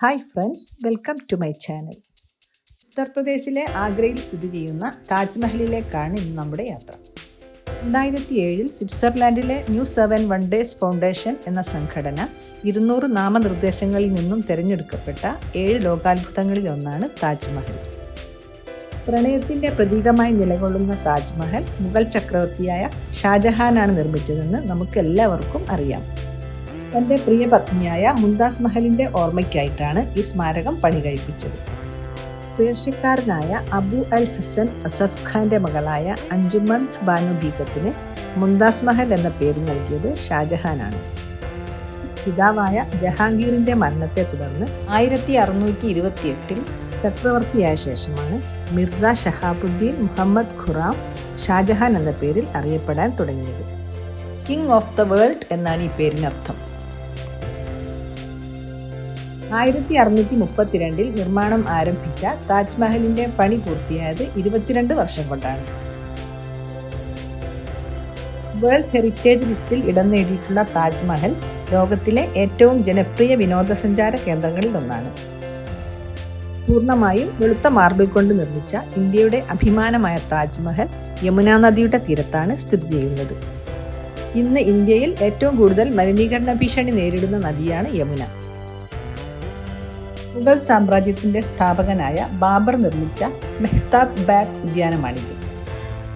Hi friends welcome to my channel ഉത്തർപ്രദേശിലെ ആഗ്രയിൽ സ്ഥിതി ചെയ്യുന്ന താജ്മഹലിലേക്കാണ് ഇന്ന് നമ്മുടെ യാത്ര. രണ്ടായിരത്തി ഏഴിൽ സ്വിറ്റ്സർലാൻഡിലെ new seven wonders foundation എന്ന സംഘടന ഇരുന്നൂറ് നാമനിർദ്ദേശങ്ങളിൽ നിന്നും തിരഞ്ഞെടുക്കപ്പെട്ട ഏഴ് ലോകാത്ഭുതങ്ങളിൽ ഒന്നാണ് താജ്മഹൽ. പ്രണയത്തിന്റെ പ്രതീകമായി നിലകൊള്ളുന്ന താജ്മഹൽ മുഗൾ ചക്രവർത്തിയായ ഷാജഹാനാണ് നിർമ്മിച്ചതെന്ന് നമുക്കെല്ലാവർക്കും അറിയാം. തന്റെ പ്രിയ പത്നിയായ മുംതാസ് മഹലിന്റെ ഓർമ്മയ്ക്കായിട്ടാണ് ഈ സ്മാരകം പണി കഴിപ്പിച്ചത്. പേർഷ്യക്കാരനായ അബു അൽ ഹസൻ അസഫ് ഖാന്റെ മകളായ അഞ്ജുമന്ത് ബാനു ബീഗത്തിന് മുംതാസ് മഹൽ എന്ന പേര് നൽകിയത് ഷാജഹാനാണ്. പിതാവായ ജഹാംഗീറിന്റെ മരണത്തെ തുടർന്ന് ആയിരത്തി അറുന്നൂറ്റി ഇരുപത്തിയെട്ടിൽ ചക്രവർത്തിയായ ശേഷമാണ് മിർസ ഷഹാബുദ്ദീൻ മുഹമ്മദ് ഖുറാം ഷാജഹാൻ എന്ന പേരിൽ അറിയപ്പെടാൻ തുടങ്ങിയത്. കിങ് ഓഫ് ദ വേൾഡ് എന്നാണ് ഈ പേരിനർത്ഥം. ആയിരത്തി അറുന്നൂറ്റി മുപ്പത്തിരണ്ടിൽ നിർമ്മാണം ആരംഭിച്ച താജ്മഹലിന്റെ പണി പൂർത്തിയായത് ഇരുപത്തിരണ്ട് വർഷം കൊണ്ടാണ്. വേൾഡ് ഹെറിറ്റേജ് ലിസ്റ്റിൽ ഇടം നേടിയിട്ടുള്ള താജ്മഹൽ ലോകത്തിലെ ഏറ്റവും ജനപ്രിയ വിനോദസഞ്ചാര കേന്ദ്രങ്ങളിൽ ഒന്നാണ്. പൂർണമായും വെളുത്ത മാർബിൾ കൊണ്ട് നിർമ്മിച്ച ഇന്ത്യയുടെ അഭിമാനമായ താജ്മഹൽ യമുന നദിയുടെ തീരത്താണ് സ്ഥിതി ചെയ്യുന്നത്. ഇന്ന് ഇന്ത്യയിൽ ഏറ്റവും കൂടുതൽ മലിനീകരണ ഭീഷണി നേരിടുന്ന നദിയാണ് യമുന. മുഗൾ സാമ്രാജ്യത്തിന്റെ സ്ഥാപകനായ ബാബർ നിർമ്മിച്ച മെഹ്താബ് ബാഗ് ഉദ്യാനമാണിത്.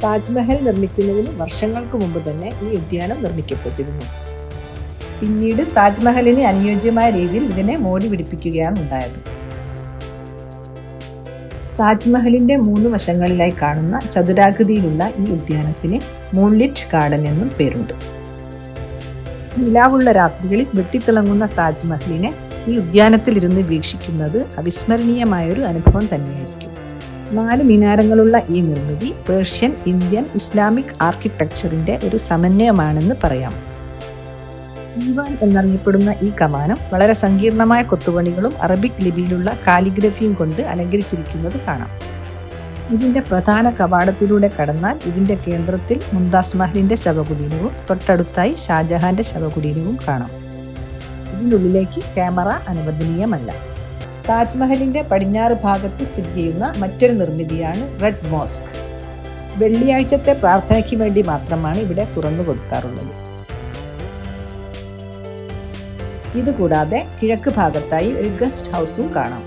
താജ്മഹൽ നിർമ്മിക്കുന്നതിന് വർഷങ്ങൾക്ക് മുമ്പ് തന്നെ ഈ ഉദ്യാനം നിർമ്മിക്കപ്പെട്ടിരുന്നു. പിന്നീട് താജ്മഹലിന് അനുയോജ്യമായ രീതിയിൽ ഇതിനെ മോടി പിടിപ്പിക്കുകയാണ് ഉണ്ടായത്. താജ്മഹലിന്റെ മൂന്ന് വശങ്ങളിലായി കാണുന്ന ചതുരാകൃതിയിലുള്ള ഈ ഉദ്യാനത്തിന് മൂൺലിറ്റ് ഗാർഡൻ എന്നും പേരുണ്ട്. നിലാവുള്ള രാത്രികളിൽ വെട്ടിത്തിളങ്ങുന്ന താജ്മഹലിനെ ഈ ഉദ്യാനത്തിലിരുന്ന് വീക്ഷിക്കുന്നത് അവിസ്മരണീയമായൊരു അനുഭവം തന്നെയായിരിക്കും. നാല് മിനാരങ്ങളുള്ള ഈ നിർമ്മിതി പേർഷ്യൻ ഇന്ത്യൻ ഇസ്ലാമിക് ആർക്കിടെക്ചറിന്റെ ഒരു സമന്വയമാണെന്ന് പറയാം. ഈവാൻ എന്നറിയപ്പെടുന്ന ഈ കമാനം വളരെ സങ്കീർണമായ കൊത്തുപണികളും അറബിക് ലിപിയിലുള്ള കാലിഗ്രഫിയും കൊണ്ട് അലങ്കരിച്ചിരിക്കുന്നത് കാണാം. ഇതിന്റെ പ്രധാന കവാടത്തിലൂടെ കടന്നാൽ ഇതിന്റെ കേന്ദ്രത്തിൽ മുംതാസ് മഹലിന്റെ ശവകുടീരവും തൊട്ടടുത്തായി ഷാജഹാന്റെ ശവകുടീരവും കാണാം. ഇതിനുള്ളിലേക്ക് ക്യാമറ അനുവദനീയമല്ല. താജ്മഹലിന്റെ പടിഞ്ഞാറ് ഭാഗത്ത് സ്ഥിതി ചെയ്യുന്ന മറ്റൊരു നിർമ്മിതിയാണ് റെഡ് മോസ്ക്. വെള്ളിയാഴ്ചത്തെ പ്രാർത്ഥനയ്ക്ക് വേണ്ടി മാത്രമാണ് ഇവിടെ തുറന്നു കൊടുക്കാറുള്ളത്. ഇതുകൂടാതെ കിഴക്ക് ഭാഗത്തായി ഒരു ഗസ്റ്റ് ഹൗസും കാണാം.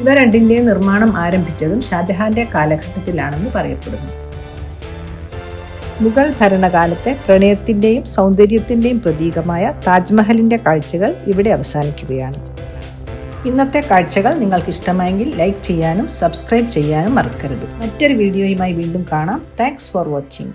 ഇവ രണ്ടിന്റെയും നിർമ്മാണം ആരംഭിച്ചതും ഷാജഹാന്റെ കാലഘട്ടത്തിലാണെന്ന് പറയപ്പെടുന്നു. മുഗൾ ഭരണകാലത്തെ പ്രണയത്തിന്റെയും സൗന്ദര്യത്തിന്റെയും പ്രതീകമായ താജ്മഹലിന്റെ കാഴ്ചകൾ ഇവിടെ അവസാനിക്കുകയാണ്. ഇന്നത്തെ കാഴ്ചകൾ നിങ്ങൾക്ക് ഇഷ്ടമായെങ്കിൽ ലൈക്ക് ചെയ്യാനും സബ്സ്ക്രൈബ് ചെയ്യാനും മറക്കരുത്. മറ്റൊരു വീഡിയോയുമായി വീണ്ടും കാണാം. Thanks for watching